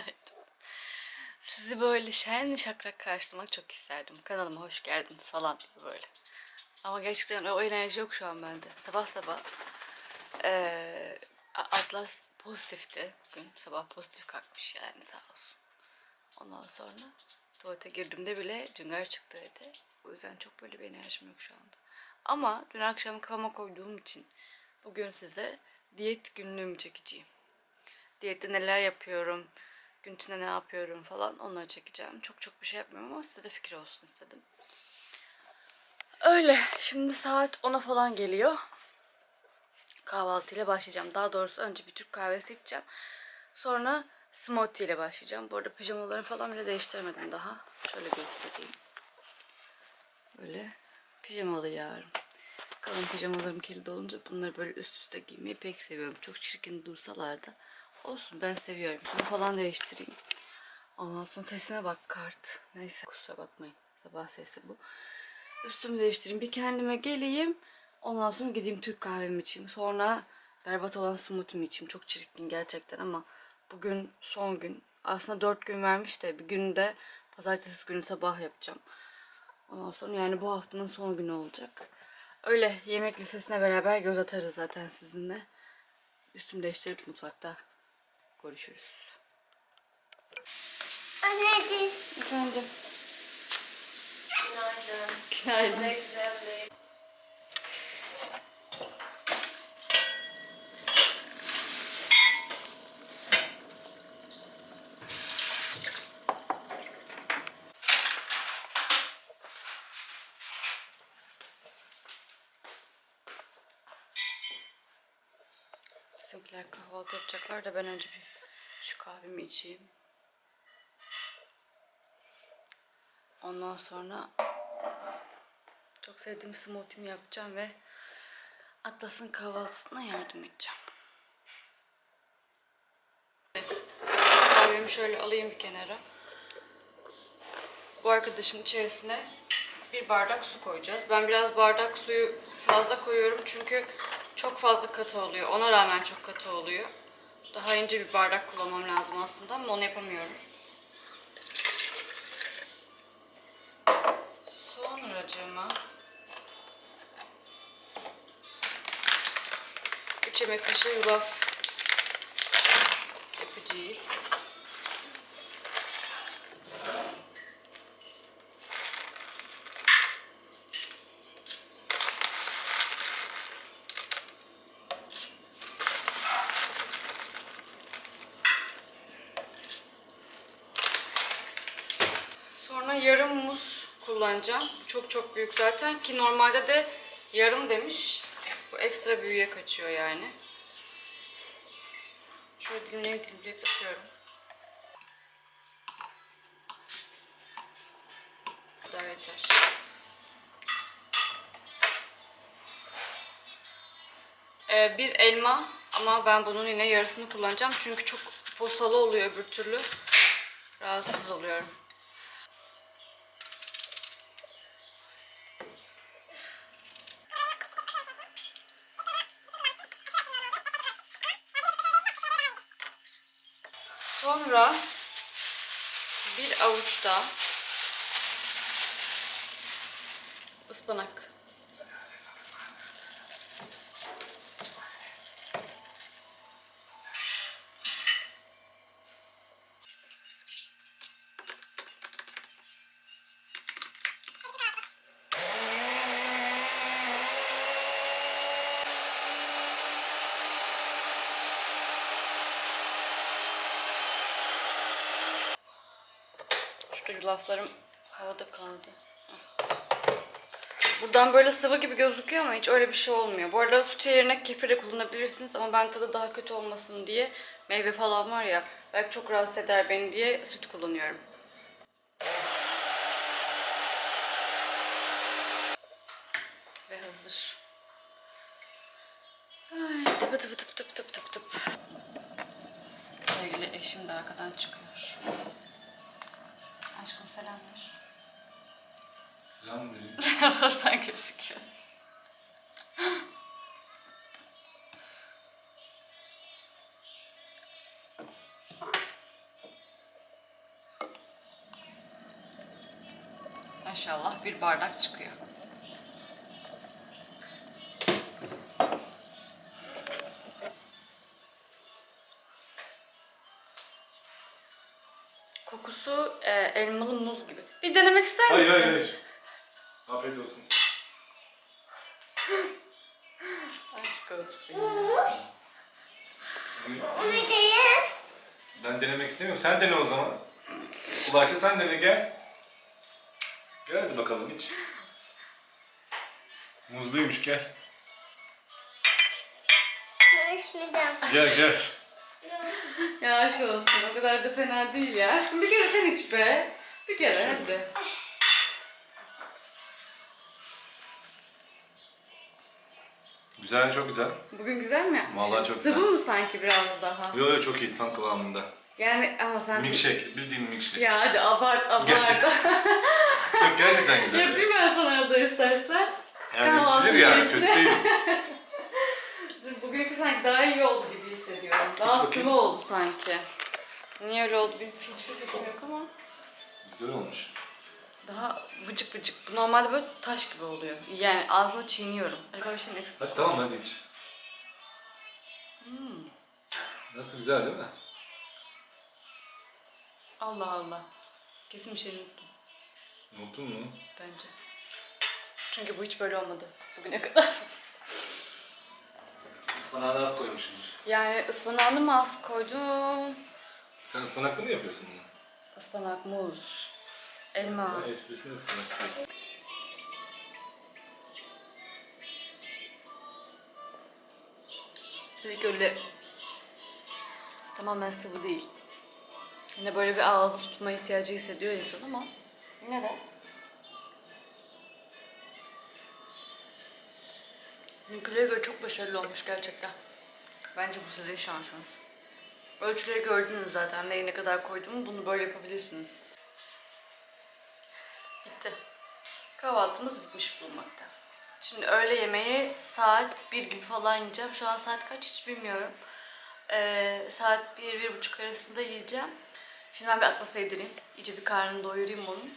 Günaydın. Sizi böyle şen şakrak karşılamak çok isterdim. Kanalıma hoş geldiniz falan diye böyle. Ama gerçekten o enerji yok şu an bende. Sabah sabah eee, A- Atlas pozitifti bugün. Sabah pozitif kalkmış yani sağ olsun. Ondan sonra tuvalete girdiğimde bile cıngar çıktı evde. O yüzden çok böyle bir enerjim yok şu anda. Ama dün akşam kafama koyduğum için bugün size diyet günlüğümü çekeceğim. Diyette neler yapıyorum, gün içinde ne yapıyorum falan onları çekeceğim. Çok çok bir şey yapmıyorum ama size de fikir olsun istedim. Öyle. Şimdi saat 10'a falan geliyor. Kahvaltıyla başlayacağım. Daha doğrusu önce bir Türk kahvesi içeceğim. Sonra smoothie ile başlayacağım. Bu arada pijamalarımı falan bile değiştirmedim daha. Şöyle göstereyim. Böyle pijamalı yarın. Kalın pijamalarım kirli olunca bunları böyle üst üste giymeyi pek seviyorum. Çok çirkin dursalar da olsun ben seviyorum. Üstümü falan değiştireyim. Ondan sonra sesine bak kart. Neyse kusura bakmayın. Sabah sesi bu. Üstümü değiştireyim. Bir kendime geleyim. Ondan sonra gideyim Türk kahvemi içeyim. Sonra berbat olan smoothie'mi içeyim. Çok çirkin gerçekten ama bugün son gün. Aslında dört gün vermiş de bir günde pazartesi günü sabah yapacağım. Ondan sonra yani bu haftanın son günü olacak. Öyle yemek listesine beraber göz atarız zaten sizinle. Üstümü değiştirip mutfakta görüşürüz. Anneciğim. Efendim. Günaydın. Günaydın. Ne güzel bir- Bizimkiler yapacaklar da ben önce bir şu kahvemi içeyim. Ondan sonra çok sevdiğim smoothie'mi yapacağım ve Atlas'ın kahvaltısına yardım edeceğim. Kahvemi şöyle alayım bir kenara. Bu arkadaşın içerisine bir bardak su koyacağız. Ben biraz bardak suyu fazla koyuyorum çünkü çok fazla katı oluyor. Ona rağmen çok katı oluyor. Daha ince bir bardak kullanmam lazım aslında ama onu yapamıyorum. Sonracığıma 3 yemek kaşığı yulaf yapacağız. Sonra yarım muz kullanacağım. Çok çok büyük zaten ki normalde de yarım demiş. Bu ekstra büyüğe kaçıyor yani. Şöyle dilimleyip dilimleyip atıyorum. Bu kadar yeter. Ee, bir elma ama ben bunun yine yarısını kullanacağım. Çünkü çok posalı oluyor öbür türlü. Rahatsız oluyorum. Bir avuç da ıspanak. Şurada yulaflarım havada kaldı. Buradan böyle sıvı gibi gözüküyor ama hiç öyle bir şey olmuyor. Bu arada süt yerine kefir de kullanabilirsiniz ama ben tadı daha kötü olmasın diye meyve falan var ya belki çok rahatsız eder beni diye süt kullanıyorum. Ve hazır. Ay, tıpı tıpı tıp tıp tıp tıp tıp. Sevgili eşim de arkadan çıkıyor. Aşkım selamdır. Selam verin. Oradan gözüküyorsun. Maşallah bir bardak çıkıyor. Kokusu e, elmalı muz gibi. Bir denemek ister Hayır misin? hayır hayır. Afiyet olsun. Aşk olsun. Ben denemek istemiyorum. Sen dene o zaman. Ulaşsa sen dene gel. Gel hadi bakalım iç. Muzluymuş gel. Konuşmadım. Gel gel. Ya aşk olsun o kadar da fena değil ya. Aşkım bir kere sen iç be. Bir kere hadi. Güzel çok güzel. Bugün güzel mi? Vallahi çok Sıvı güzel. mı sanki biraz daha? Yo yo çok iyi tam kıvamında. Yani ama sen... Milkshake. Bildiğin milkshake. Ya hadi abart abart. Gerçekten. Yok gerçekten güzel. Yapayım ben sana da istersen. Yani içilir yani kötü değil. Dur, Bugünkü sanki daha iyi oldu hissediyorum. Daha İç bakayım. sıvı oldu sanki. Niye öyle oldu benim hiçbir fikrim yok ama. Güzel olmuş. Daha vıcık vıcık. Bu normalde böyle taş gibi oluyor. Yani ağzıma çiğniyorum. Acaba bir şeyin eksik. Hadi tamam hadi iç. Nasıl güzel değil mi? Allah Allah. Kesin bir şey unuttum Unuttun mu? bence. Çünkü bu hiç böyle olmadı bugüne kadar. Ispanağı da az koymuşsundur. Yani ıspanağını mı az koydum? Sen ıspanaklı mı yapıyorsun bunu? Ispanak, muz, elma. Ha, esprisini ıspanak değil. Tabii ki öyle tamamen sıvı değil. Yine böyle bir ağızda tutma ihtiyacı hissediyor insan ama yine de. Bizimkilere göre çok başarılı olmuş gerçekten. Bence bu sizin şansınız. Ölçüleri gördünüz zaten neyi ne kadar koyduğumu bunu böyle yapabilirsiniz. Bitti. Kahvaltımız bitmiş bulunmakta. Şimdi öğle yemeği saat 1 gibi falan yiyeceğim. Şu an saat kaç hiç bilmiyorum. Ee, saat 1-1.30 arasında yiyeceğim. Şimdi ben bir Atlas'a yedireyim. İyice bir karnını doyurayım onun.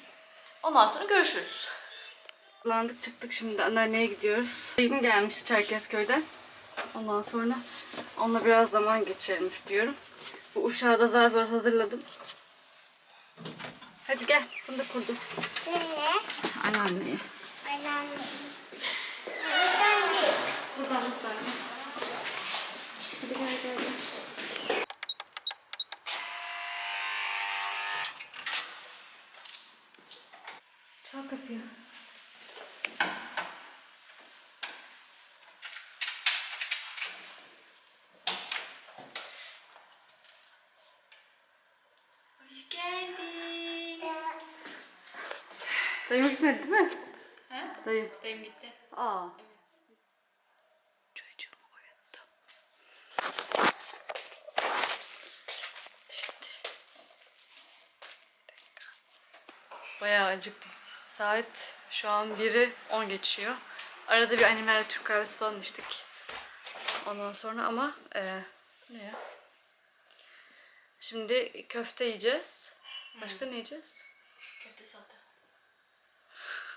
Ondan sonra görüşürüz. Kullandık çıktık şimdi anneanneye gidiyoruz. Dayım gelmişti Çerkezköy'den. Ondan sonra onunla biraz zaman geçirelim istiyorum. Bu uşağı da zar zor hazırladım. Hadi gel fındık kurdum. Nereye? Anneanneye. Anneanne. Buradan buradan. Hadi gel gel. Dayım gitmedi değil mi? He? Dayım. Dayım gitti. Aa. Çocuğumu uyuttum. Şimdi. Bayağı acıktım. Saat şu an 1'i 10 geçiyor. Arada bir annemlerle Türk kahvesi falan içtik. Ondan sonra ama e, ne ya? Şimdi köfte yiyeceğiz. Başka ne yiyeceğiz?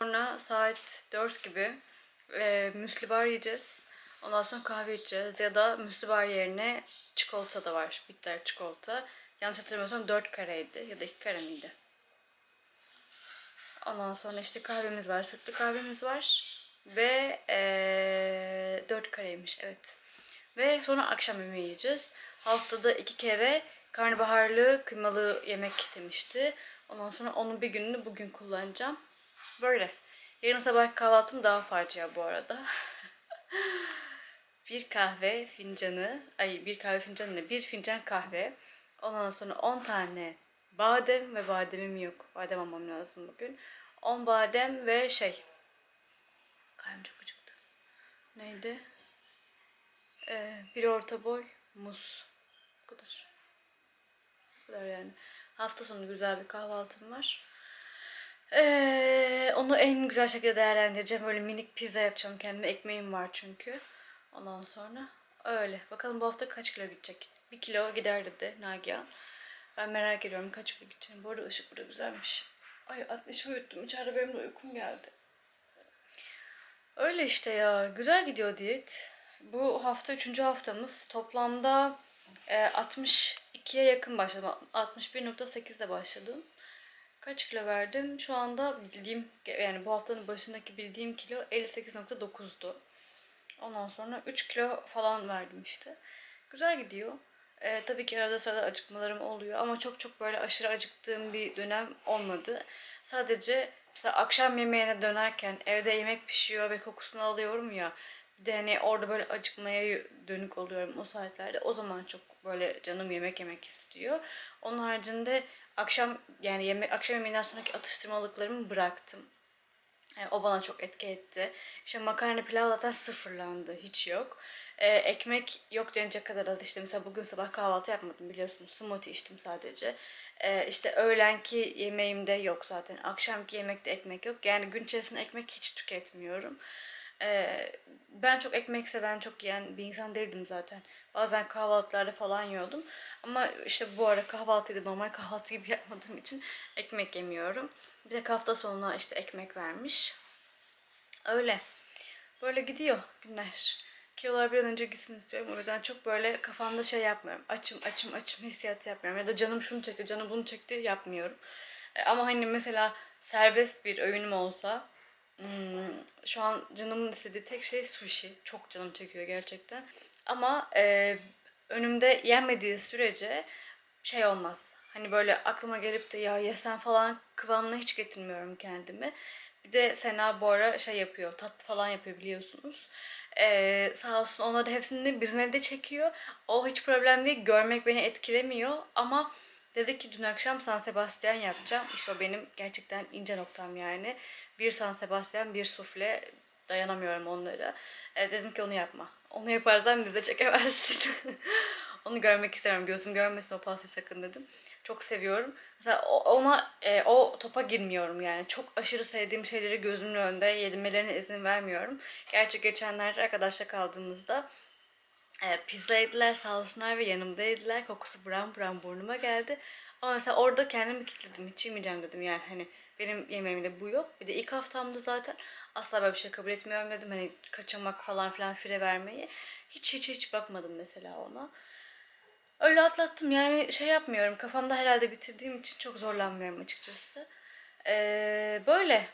Sonra saat 4 gibi e, müsli bar yiyeceğiz. Ondan sonra kahve içeceğiz. Ya da müsli bar yerine çikolata da var. Bitter çikolata. Yanlış hatırlamıyorsam 4 kareydi. Ya da 2 kare miydi? Ondan sonra işte kahvemiz var. Sütlü kahvemiz var. Ve e, 4 kareymiş evet. Ve sonra akşam yemeği yiyeceğiz. Haftada iki kere karnabaharlı kıymalı yemek demişti. Ondan sonra onun bir gününü bugün kullanacağım. Böyle. Yarın sabah kahvaltım daha facia bu arada. bir kahve fincanı, ay bir kahve fincanı ne? Bir fincan kahve. Ondan sonra 10 tane badem ve bademim yok. Badem almam lazım bugün. 10 badem ve şey. Kalbim çok acıktı. Neydi? Ee, bir orta boy muz. Bu kadar. Bu kadar yani. Hafta sonu güzel bir kahvaltım var. Ee, onu en güzel şekilde değerlendireceğim. Böyle minik pizza yapacağım kendime. Ekmeğim var çünkü. Ondan sonra öyle. Bakalım bu hafta kaç kilo gidecek. Bir kilo gider dedi Nagihan. Ben merak ediyorum kaç kilo gideceğim. Bu arada ışık burada güzelmiş. Ay Ateş'i uyuttum. İçeride benim de uykum geldi. Öyle işte ya. Güzel gidiyor diyet. Bu hafta üçüncü haftamız. Toplamda e, 62'ye yakın başladım. 61.8'de başladım. Kaç kilo verdim? Şu anda bildiğim yani bu haftanın başındaki bildiğim kilo 58.9'du. Ondan sonra 3 kilo falan verdim işte. Güzel gidiyor. Ee, tabii ki arada sırada acıkmalarım oluyor ama çok çok böyle aşırı acıktığım bir dönem olmadı. Sadece mesela akşam yemeğine dönerken evde yemek pişiyor ve kokusunu alıyorum ya. Bir de hani orada böyle acıkmaya dönük oluyorum o saatlerde. O zaman çok böyle canım yemek yemek istiyor. Onun haricinde akşam yani yeme akşam yemeğinden sonraki atıştırmalıklarımı bıraktım. Yani o bana çok etki etti. İşte makarna pilav zaten sıfırlandı. Hiç yok. Ee, ekmek yok denecek kadar az işte. Mesela bugün sabah kahvaltı yapmadım biliyorsunuz. Smoothie içtim sadece. Ee, işte öğlenki yemeğimde yok zaten. Akşamki yemekte ekmek yok. Yani gün içerisinde ekmek hiç tüketmiyorum. Ee, ben çok ekmek seven, çok yiyen bir insan değildim zaten. Bazen kahvaltılarda falan yiyordum. Ama işte bu ara kahvaltıyı da normal kahvaltı gibi yapmadığım için ekmek yemiyorum. Bir tek hafta sonuna işte ekmek vermiş. Öyle. Böyle gidiyor günler. Kilolar bir an önce gitsin istiyorum. O yüzden çok böyle kafamda şey yapmıyorum. Açım açım açım hissiyatı yapmıyorum. Ya da canım şunu çekti, canım bunu çekti yapmıyorum. E, Ama hani mesela serbest bir öğünüm olsa hmm, şu an canımın istediği tek şey sushi. Çok canım çekiyor gerçekten. Ama e, önümde yenmediği sürece şey olmaz. Hani böyle aklıma gelip de ya yesen falan kıvamına hiç getirmiyorum kendimi. Bir de Sena bu ara şey yapıyor, tatlı falan yapıyor biliyorsunuz. Ee, sağ olsun onları hepsini bizimle de çekiyor. O hiç problem değil, görmek beni etkilemiyor. Ama dedi ki dün akşam San Sebastian yapacağım. İşte o benim gerçekten ince noktam yani. Bir San Sebastian, bir sufle dayanamıyorum onlara. Ee, dedim ki onu yapma. Onu yaparsan bize çekemezsin. onu görmek istemiyorum. Gözüm görmesin o pastayı sakın dedim. Çok seviyorum. Mesela ona e, o topa girmiyorum yani. Çok aşırı sevdiğim şeyleri gözümün önünde yedirmelerine izin vermiyorum. Gerçi geçenlerde arkadaşla kaldığımızda e, pizza yediler sağ olsunlar ve yanımda yediler. Kokusu buram buram burnuma geldi. Ama mesela orada kendimi kilitledim. Hiç yemeyeceğim dedim yani hani benim yemeğimde bu yok. Bir de ilk haftamda zaten asla böyle bir şey kabul etmiyorum dedim. Hani kaçamak falan filan fire vermeyi. Hiç hiç hiç bakmadım mesela ona. Öyle atlattım yani şey yapmıyorum. Kafamda herhalde bitirdiğim için çok zorlanmıyorum açıkçası. Ee, böyle.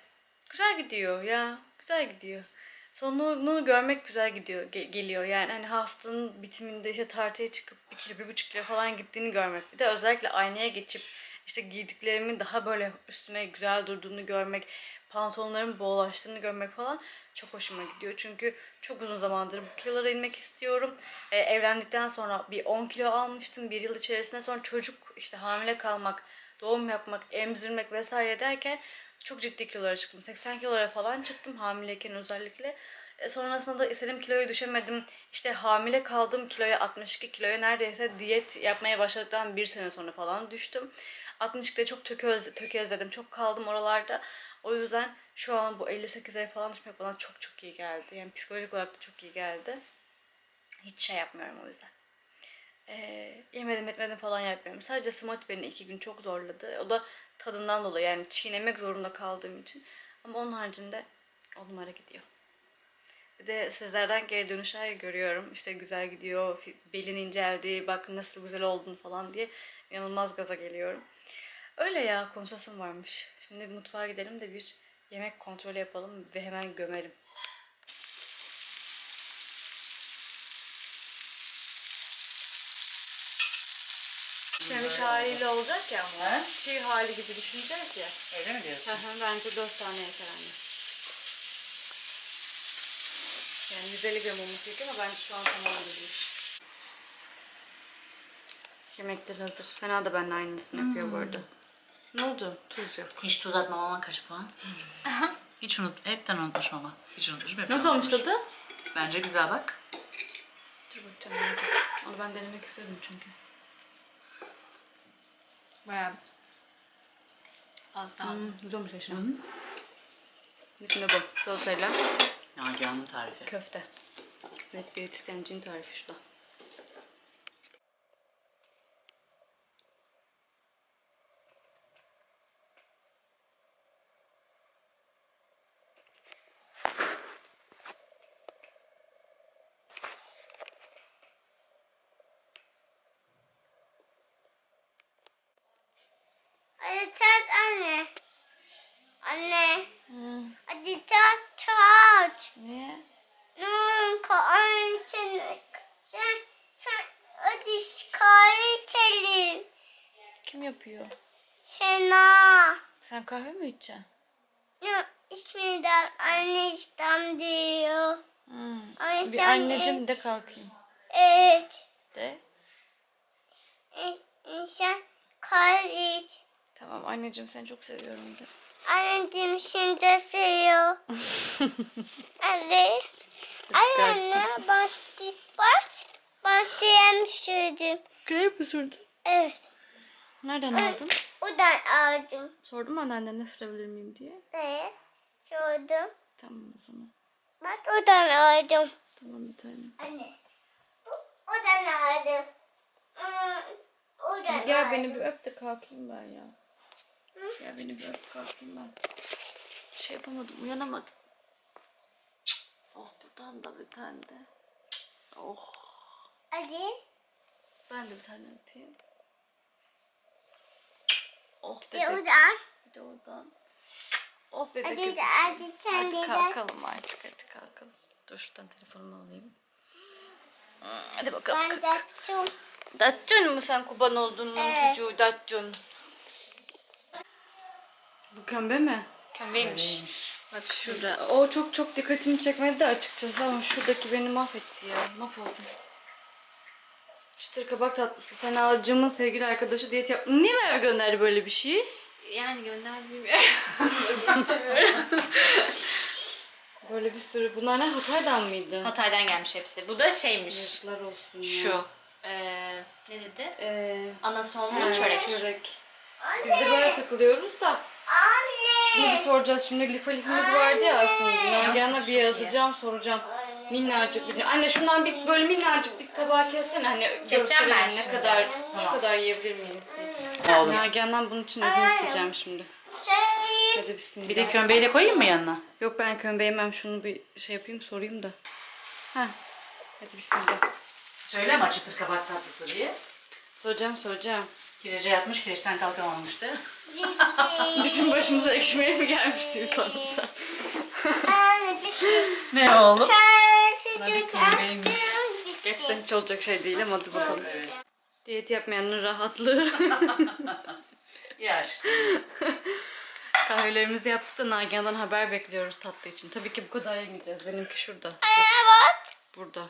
Güzel gidiyor ya. Güzel gidiyor. Sonunu görmek güzel gidiyor, ge- geliyor. Yani hani haftanın bitiminde işte tartıya çıkıp 1 kilo, 1,5 kilo falan gittiğini görmek. Bir de özellikle aynaya geçip işte giydiklerimin daha böyle üstüme güzel durduğunu görmek, pantolonlarımın bollaştığını görmek falan çok hoşuma gidiyor. Çünkü çok uzun zamandır bu kilolara inmek istiyorum. Ee, evlendikten sonra bir 10 kilo almıştım. Bir yıl içerisinde sonra çocuk işte hamile kalmak, doğum yapmak, emzirmek vesaire derken çok ciddi kilolara çıktım. 80 kilolara falan çıktım hamileyken özellikle. E, sonrasında da istediğim kiloyu düşemedim. İşte hamile kaldığım kiloya 62 kiloya neredeyse diyet yapmaya başladıktan bir sene sonra falan düştüm. 62'de çok tökezledim. Çok kaldım oralarda. O yüzden şu an bu 58'e falan düşmek bana çok çok iyi geldi. Yani psikolojik olarak da çok iyi geldi. Hiç şey yapmıyorum o yüzden. Ee, yemedim etmedim falan yapmıyorum. Sadece smoothie beni iki gün çok zorladı. O da tadından dolayı yani çiğnemek zorunda kaldığım için. Ama onun haricinde on numara gidiyor. Bir de sizlerden geri dönüşler görüyorum. İşte güzel gidiyor, belin inceldi, bak nasıl güzel oldun falan diye inanılmaz gaza geliyorum. Öyle ya konuşasım varmış. Şimdi mutfağa gidelim de bir yemek kontrolü yapalım ve hemen gömelim. Pişmemiş haliyle olacak ya ama. He? Çiğ hali gibi düşüneceğiz ya. Öyle mi diyorsun? Hı hı, bence 4 tane yeter anne. Yani 150 gram olması gerekiyor ama bence şu an tamam değil. Yemekler hazır. Sena da benimle aynısını yapıyor bu arada. Ne oldu? Tuz yok. Hiç tuz atmamama kaç puan? Hiç unut, hepten unutmuşum ama. Hiç unutmuşum. hepten Nasıl olmuş unutmuşum. tadı? Bence güzel bak. Dur bakacağım. merak. Onu ben denemek istiyordum çünkü. Bayağı fazla aldım. Hmm, güzel olmuş aşkım. Bizim de bu. Salatayla Nagihan'ın tarifi. köfte. Net bir isteyencinin tarifi şurada. Hadi tat anne. Anne. Hadi tat tat. Niye? Hmm, kaan sen sen sen hadi şikayet edelim. Kim yapıyor? Sena. Sen kahve mi içeceksin? Ne ismi de anne istem diyor. Hmm. Ay, Bir anneciğim de kalkayım. Evet. De. Sen kayıt. Tamam anneciğim seni çok seviyorum de. Anneciğim seni de seviyor. Anne. Ay anne bastı. Bas. Bastı sürdüm. Krep mi sürdün? Evet. Nereden aldın? Odan aldım. Sordum mu annenden ne sürebilir miyim diye. Evet. Sordum. Tamam o zaman. Bak odan aldım. Tamam bir tanem. Anne. Bu odan aldım. Hmm, Odan Gel aldım. beni bir öp de kalkayım ben ya. Gel beni öp kalkayım ben. Şey yapamadım uyanamadım. Oh buradan da bir tane de. Oh. Hadi. Ben de bir tane öpeyim. Oh Bir bebek. odan. Bir de oradan. Oh bebek. Hadi de hadi sen Hadi de de. kalkalım artık hadi kalkalım. Dur şuradan telefonumu alayım. Hmm, Hadi bakalım. Ben de çok. Datçun mu sen kurban olduğunun Evet. çocuğu Datçun? Bu kömbe mi? Kömbeymiş. Bak şurada. O çok çok dikkatimi çekmedi de açıkçası ama şuradaki beni mahvetti ya. Mahvoldum. Çıtır kabak tatlısı. Sen alacağımın sevgili arkadaşı diyet yap. Niye Merve gönderdi böyle bir şeyi? Yani gönder bilmiyorum. Böyle bir sürü. Bunlar ne Hatay'dan mıydı? Hatay'dan gelmiş hepsi. Bu da şeymiş. Yazıklar olsun ya. Şu. Eee ne dedi? Ee, Anasonlu ha, çörek. çörek. Biz de böyle takılıyoruz da. Şunu bir Anne. soracağız. Şimdi lifa lifimiz vardı ya aslında. Nagihan'a bir yazacağım soracağım. Minnacık bir. Anne şundan bir böyle minnacık bir tabağa kessene. Hani gösterelim ben ne şimdi. kadar şu Tamam. kadar yiyebilir miyiz diye. Oğlum. Nagihan'dan bunun için izin isteyeceğim şimdi. Hadi bismillah. Bir de kömbeyi de koyayım mı yanına? Yok ben kömbe yemem. Şunu bir şey yapayım sorayım da. Ha. Hadi bismillah. Söyleme açıtır kabak tatlısı diye. Soracağım soracağım. Kirece yatmış, kireçten kalkamamıştı. Bizim başımıza ekşimeye mi gelmişti sonunda? Bitti. Ne oğlum? Gerçekten hiç olacak şey değil ama hadi bakalım. Diyet yapmayanın rahatlığı. Ya aşkım. Kahvelerimizi yaptık da Nagihan'dan haber bekliyoruz tatlı için. Tabii ki bu kadar yemeyeceğiz. Benimki şurada. Anne bak. Burada.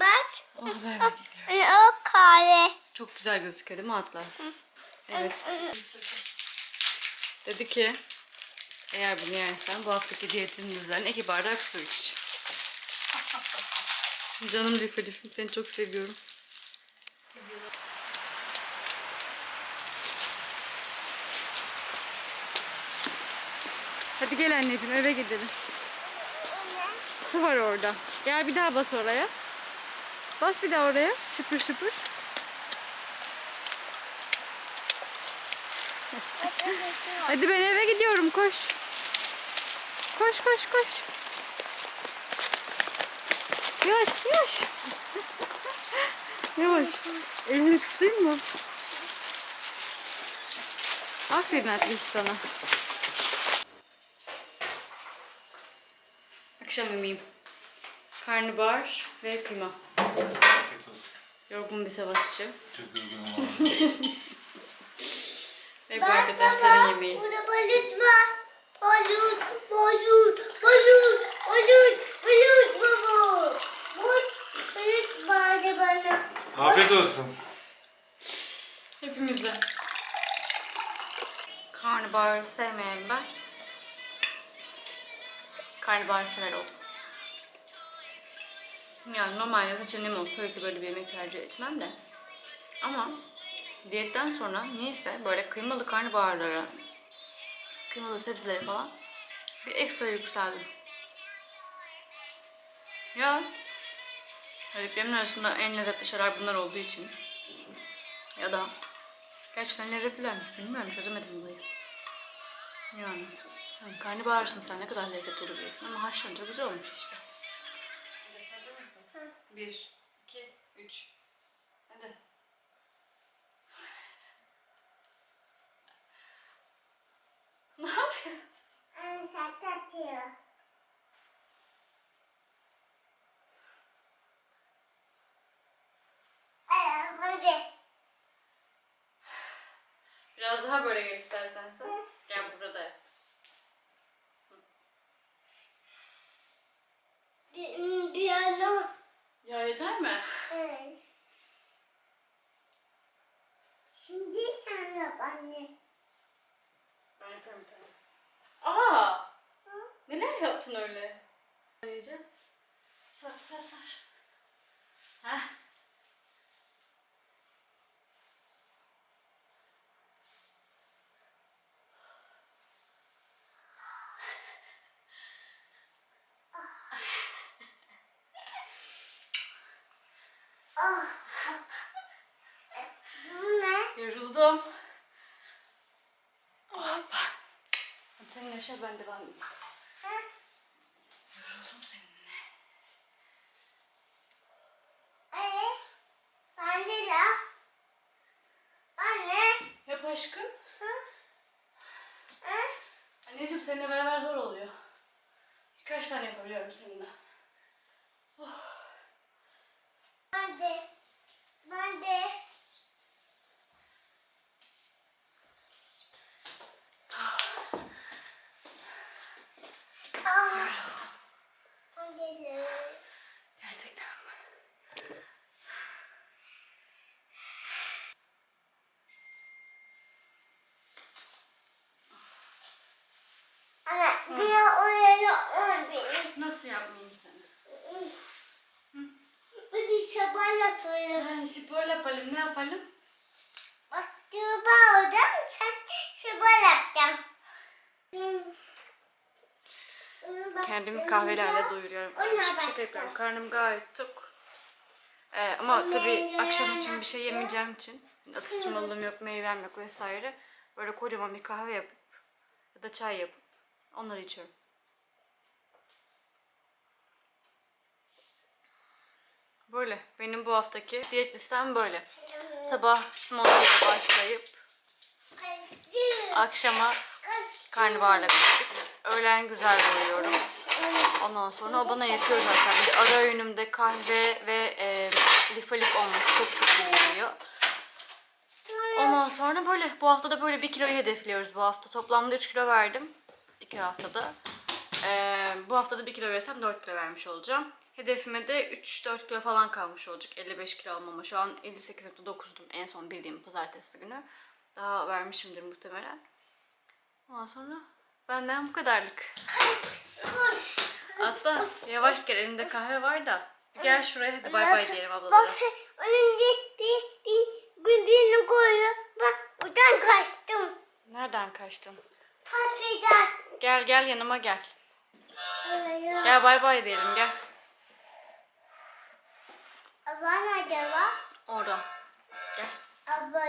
Bak. O haber bekliyoruz. O kare. Çok güzel gözüküyor değil mi Atlas? Evet. Dedi ki eğer bunu yersen bu haftaki diyetinin üzerine iki bardak su iç. Canım Life Lif'im seni çok seviyorum. Hadi gel anneciğim eve gidelim. Su var orada. Gel bir daha bas oraya. Bas bir daha oraya. Şıpır şıpır. Hadi ben eve gidiyorum koş. Koş koş koş. Yavaş yavaş. yavaş. Elini tutayım mı? Aferin Atlis sana. Akşam yemeğim. Karnabahar ve kıyma. Yorgun bir savaşçı. Çok yorgunum Ve bu arkadaşların yemeği. Burada balık var. Balık, balık, balık, balık, balık baba. Balık, balık bağırdı bana. Afiyet olsun. Hepimize. Karnabahar sevmeyen ben. Karnabahar sever oldum. Yani normalde seçeneğim olsa tabii ki böyle bir yemek tercih etmem de. Ama diyetten sonra niyeyse böyle kıymalı karnabaharlara, kıymalı sebzelere falan bir ekstra yükseldim. Ya Yediklerimin arasında en lezzetli şeyler bunlar olduğu için. Ya da gerçekten lezzetlilermiş. Bilmiyorum çözemedim olayı. Yani. yani karnabaharsın sen ne kadar lezzetli olabilirsin ama haşlanınca güzel olmuş işte. Hazır mısın? Bir, iki, üç. Ne yapıyorsunuz? Anne saat atıyor. Hadi. Biraz also have gel. Sar sar. Heh. Yoruldum. Oh, ben. Hadi sen yaşa ben devam edeyim. Ha? Yoruldum seninle. Anne. Ben de la. Anne. Yap aşkım. Hı? Hı? Anneciğim seninle beraber zor oluyor. Birkaç tane yapabiliyorum seninle. Ben de. Ben de. Ah. Yoruldum. Ben de. Gerçekten mi? Anne. Bir oraya yapma beni. Nasıl yapmayayım seni? Hadi sabah yapalım. Ha, spor yapalım ne yapalım? Bak sabah oradan sen sabah yapacağım. Kendimi kahvelerle doyuruyorum. Bak yapıyorum. Karnım gayet tok. Ee, ama tabii akşam için bir şey yemeyeceğim için atıştırmalığım yok, meyvem yok vesaire. Böyle kocaman bir kahve yapıp ya da çay yapıp onları içiyorum. Böyle. Benim bu haftaki diyet listem böyle. Sabah smoothie başlayıp akşama karnabaharla bitirdik. Öğlen güzel doyuyorum. Ondan sonra o bana yetiyor zaten. Bir ara öğünümde kahve ve e, lif alif olması çok çok iyi geliyor. Ondan sonra böyle bu hafta da böyle bir kiloyu hedefliyoruz bu hafta. Toplamda 3 kilo verdim. 2 haftada. Ee, bu haftada 1 kilo verirsem 4 kilo vermiş olacağım. Hedefime de 3-4 kilo falan kalmış olacak. 55 kilo almama. Şu an 58.9'dum en son bildiğim pazartesi günü. Daha vermişimdir muhtemelen. Ondan sonra benden bu kadarlık. Atlas yavaş gel elinde kahve var da. Bir Gel şuraya hadi bay bay diyelim ablalara. Onun bir bir bir birini koyuyor. Bak buradan kaçtım. Nereden kaçtın? Kafeden. Gel gel yanıma. Gel. Gel bay bay diyelim gel. Abla nerede var? Orada. Gel.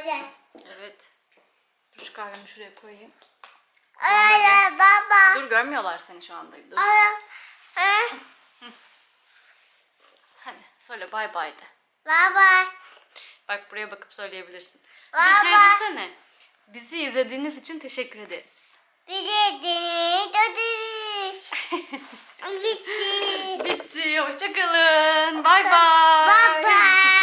Gel. Evet. Dur şu kahvemi şuraya koyayım. Ara baba. Dur görmüyorlar seni şu anda. Dur. Ha? Hadi söyle bay bay de. Baba. Bak buraya bakıp söyleyebilirsin. Bir Bye de şey desene. Bizi izlediğiniz için teşekkür ederiz. Bir de deniz Bitmiş. Bitti. Bitti. Hoşçakalın. Bay bay. Bay bay.